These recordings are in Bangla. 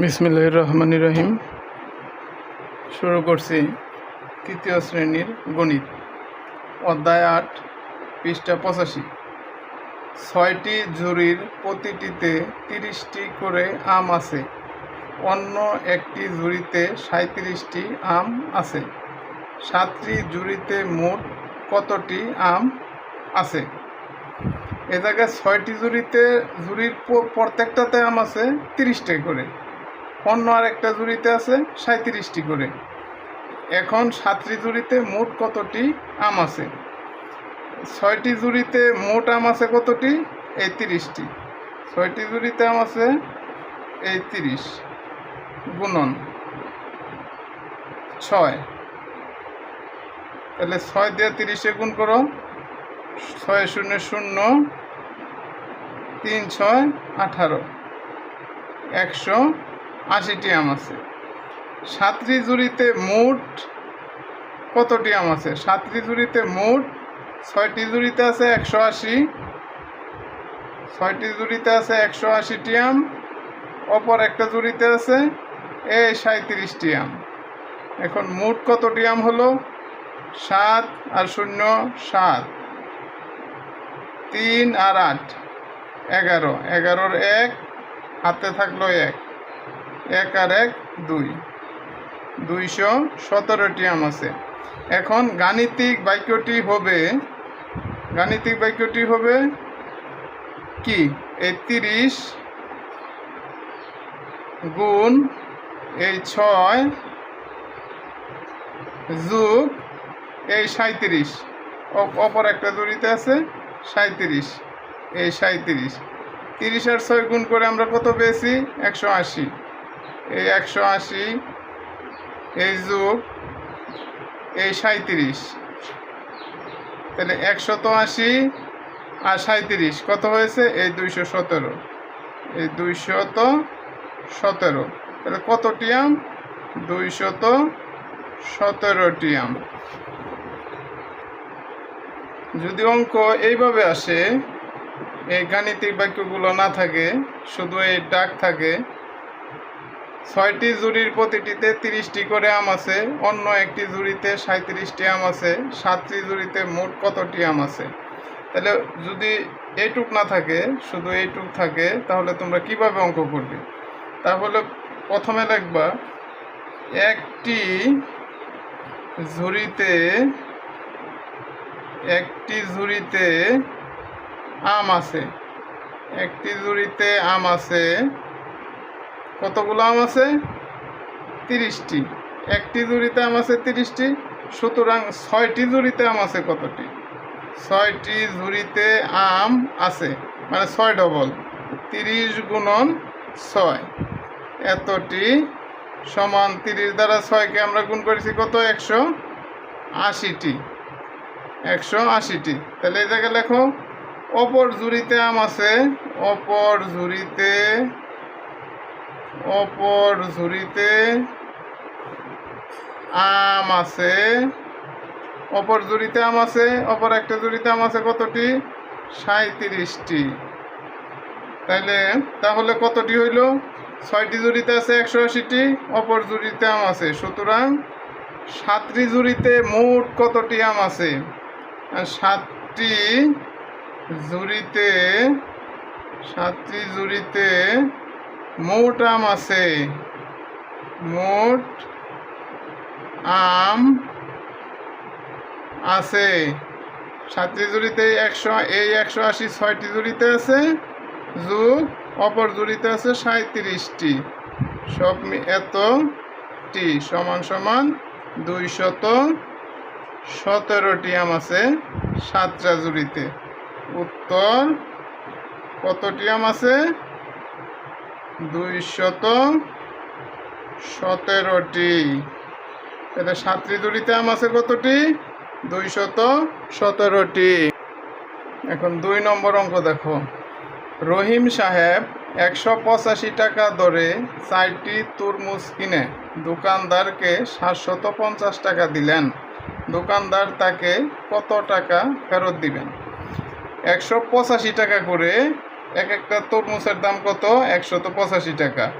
বিসমিল্লাহ রহমান রহিম শুরু করছি তৃতীয় শ্রেণির গণিত, অধ্যায় আট, পৃষ্ঠা পঁচাশি। ছয়টি ঝুড়ির প্রতিটিতে তিরিশটি করে আম আছে, অন্য একটি ঝুড়িতে সাঁত্রিশটি আম আছে। সাতটি ঝুড়িতে মোট কতটি আম আছে? এ জায়গায় ছয়টি ঝুড়িতে, ঝুড়ির প্রত্যেকটাতে আম আছে তিরিশটা করে। অন্য আর একটা ঝুড়িতে আছে সাঁত্রিশটি করে। এখন সাতটি জুড়িতে মোট কতটি আম আছে? ছয়টি জুড়িতে মোট আম আছে কতটি? এই তিরিশটি ছয়টি জুড়িতে আম আছে এই তিরিশ গুণন। ছয়। তাহলে ছয় দিয়ে তিরিশে গুণ করো। ছয় শূন্য শূন্য, তিন ছয় আঠারো। একশো আশিটি আম আছে। সাতটি জুড়িতে মোট কতটি আম আছে? সাতটি জুড়িতে মোট ছয়টি জুড়িতে আছে একশো আশি। ছয়টি জুড়িতে আছে একশো আশিটি আম। অপর একটা জুড়িতে আছে এই সাঁত্রিশটি আম। এখন মোট কতটি আম হলো? সাত আর শূন্য সাত। তিন আর আট। এগারো। এগারোর এক, হাতে থাকল এক। এক আর এক, দুই। দুইশো সতেরোটি আম আছে। এখন গাণিতিক বাক্যটি হবে, গাণিতিক বাক্যটি হবে কি? এই তিরিশ গুণ এই ছয় যোগ এই সাঁত্রিশ অপর একটা জড়িতে আছে সাঁত্রিশ এই সাঁত্রিশ তিরিশ আর ছয় গুণ করে আমরা কত পেয়েছি? একশো আশি। এই একশো আশি, এই যুগ, এই সাঁত্রিশ তাহলে একশত আশি আর সাঁত্রিশ কত হয়েছে? এই দুইশো সতেরো। এই দুইশত সতেরো। তাহলে কতটি আম? দুইশত সতেরোটি আম। যদি অঙ্ক এইভাবে আসে, এই গাণিতিক বাক্যগুলো না থাকে, শুধু এই ডাক থাকে ছয়টি জুড়ির প্রতিটিতে তিরিশটি করে আম আছে, অন্য একটি জুড়িতে সাঁত্রিশটি আম আছে, সাতটি জুড়িতে মোট কতটি আম আছে? তাহলে যদি এইটুক না থাকে, শুধু এইটুক থাকে, তাহলে তোমরা কীভাবে অঙ্ক করবে? তাহলে প্রথমে লিখবা, একটি ঝুড়িতে একটি ঝুড়িতে আম আছে, একটি ঝুড়িতে আম আছে কতগুলো আম আছে? তিরিশটি। একটি জুড়িতে আম আছে তিরিশটি, সুতরাং ছয়টি জুড়িতে আম আছে কতটি? ছয়টি ঝুড়িতে আম আছে মানে ছয় ডবল, তিরিশ গুণন ছয়। এতটি সমান তিরিশ দ্বারা ছয়কে আমরা গুণ করেছি কত? একশো আশিটি। একশো আশিটি। তাহলে এই জায়গায় লেখো, অপর ঝুড়িতে আম আছে, অপর ঝুড়িতে অপর ঝুড়িতে আম আছে। অপর ঝুড়িতে আম আছে, অপর একটা ঝুড়িতে আম আছে কতটি? সাঁত্রিশটি তাইলে, তাহলে কতটি হইল? ছয়টি জুড়িতে আছে একশো আশিটি, অপর জুড়িতে আম আছে। সুতরাং সাতটি জুড়িতে মোট কতটি আম আছে? সাতটি জুড়িতে সাতটি জুড়িতে মোট আম আছে। মোট আম আছে। সাতটি জুড়িতে একশো, এই একশো আশি ছয়টি জুড়িতে আছে। যোগ, অপর জুড়িতে আছে সাঁত্রিশটি সব এতটি, সমান সমান দুইশত সতেরোটি আম আছে সাতটা জুড়িতে। উত্তর, কতটি আম আছে? দুইশত সতেরোটি। তাহলে সাতটি জুড়িতে আম আছে কতটি? দুইশত সতেরোটি। এখন দুই নম্বর অঙ্ক দেখো। রহিম সাহেব একশো পঁচাশি টাকা দরে চারটি তরমুজ কিনে দোকানদারকে সাতশত পঞ্চাশ টাকা দিলেন। দোকানদার তাকে কত টাকা ফেরত দিবেন? একশো পঁচাশি টাকা করে এক একটা তরমুজের দাম কত? একশত পঁচাশি টাকা।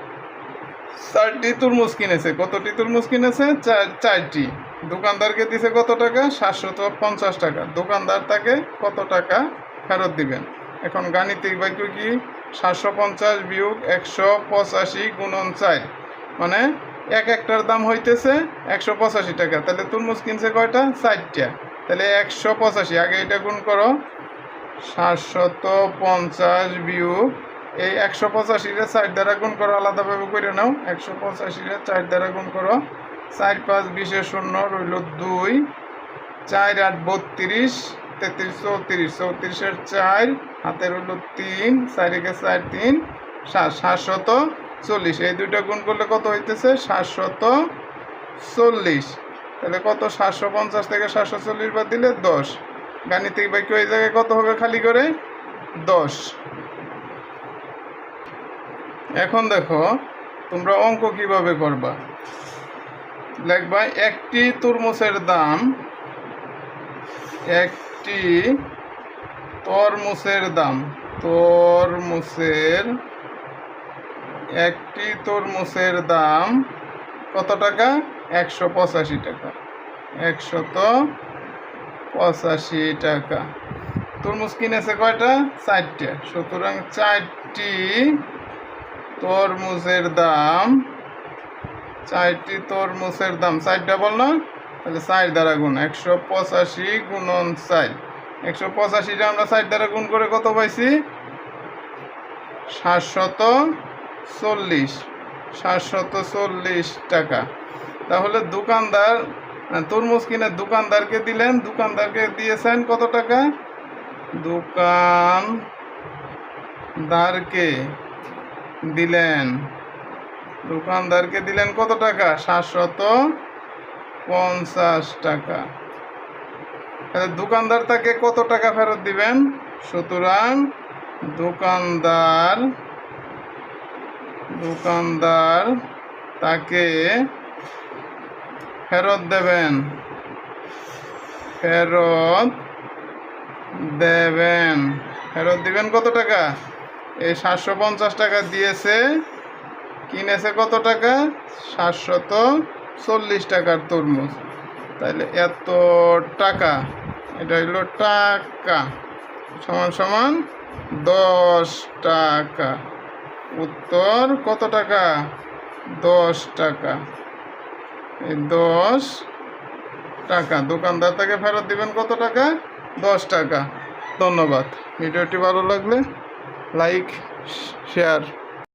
চারটি তরমুজ কিনেছে। কতটি তরমুজ কিনেছে? চার, চারটি। দোকানদারকে দিছে কত টাকা? সাতশত পঞ্চাশ টাকা। দোকানদার তাকে কত টাকা ফেরত দিবেন? এখন গাণিতিক বাক্য কি? সাতশো পঞ্চাশ বিয়োগ একশো পঁচাশি গুণন চার। মানে এক একটার দাম হইতেছে একশো পঁচাশি টাকা। তাহলে তরমুজ কিনছে কয়টা? চারটা। তাহলে একশো পঁচাশি। আগে এটা গুণ করো। সাতশত পঞ্চাশ বিয়োগ এই একশো পঁচাশিটা চার দ্বারা গুণ করো, আলাদাভাবে করে নাও। একশো পঁচাশিটা চার দ্বারা গুণ করো। চার পাঁচ বিশে শূন্য রইল দুই। চার আট বত্রিশ, তেত্রিশ চৌত্রিশ। চৌত্রিশের চার, হাতে রইল তিন, চারিকে চার তিন সাতশত চল্লিশ। এই দুইটা গুণ করলে কত হইতেছে? সাতশত চল্লিশ। তাহলে কত? সাতশো পঞ্চাশ থেকে সাতশো চল্লিশ বাদ দিলে দশ। গাণিতিক বাক্য এই জায়গায় কত হবে খালি করে? দশ। এখন দেখো, তোমরা অঙ্ক কীভাবে করবা? লিখবা একটি তরমুজের দাম, একটি তরমুজের দাম, তরমুজের, একটি তরমুজের দাম কত টাকা? একশো পঁচাশি টাকা। একশত পঁচাশি টাকা। তরমুজ কিনেছে কয়টা? চারটে। সুতরাং চারটি তরমুজের দাম, চারটি তরমুজের দাম। চারটা বল না? তাহলে চার দ্বারা গুণ একশো পঁচাশি গুণন চার। একশো পঁচাশিটা আমরা চার দ্বারা গুণ করে কত পাইছি? সাতশত চল্লিশ। সাতশত চল্লিশ টাকা। তাহলে দোকানদার তরমুজ কিনে দোকানদারকে দিলেন, দোকানদারকে দিয়েছেন কত টাকা? দোকানদারকে দিলেন। দোকানদারকে দিলেন কত টাকা? সাতশত পঞ্চাশ টাকা। দোকানদার তাকে কত টাকা ফেরত দিবেন? সুতরাং দোকানদার দোকানদার তাকে ফেরত দেবেন। ফেরত দেবেন। ফেরত দিবেন কত টাকা? এই সাতশো পঞ্চাশ টাকা দিয়েছে, কিনেছে কত টাকা? সাতশত চল্লিশ টাকার তরমুজ। তাহলে এত টাকা, এটা হইল টাকা। সমান সমান দশ টাকা। উত্তর কত টাকা? দশ টাকা। দশ টাকা। দোকানদার তাকে ফেরত দিবেন কত টাকা? দশ টাকা। ধন্যবাদ। ভিডিওটি ভালো লাগলে লাইক শেয়ার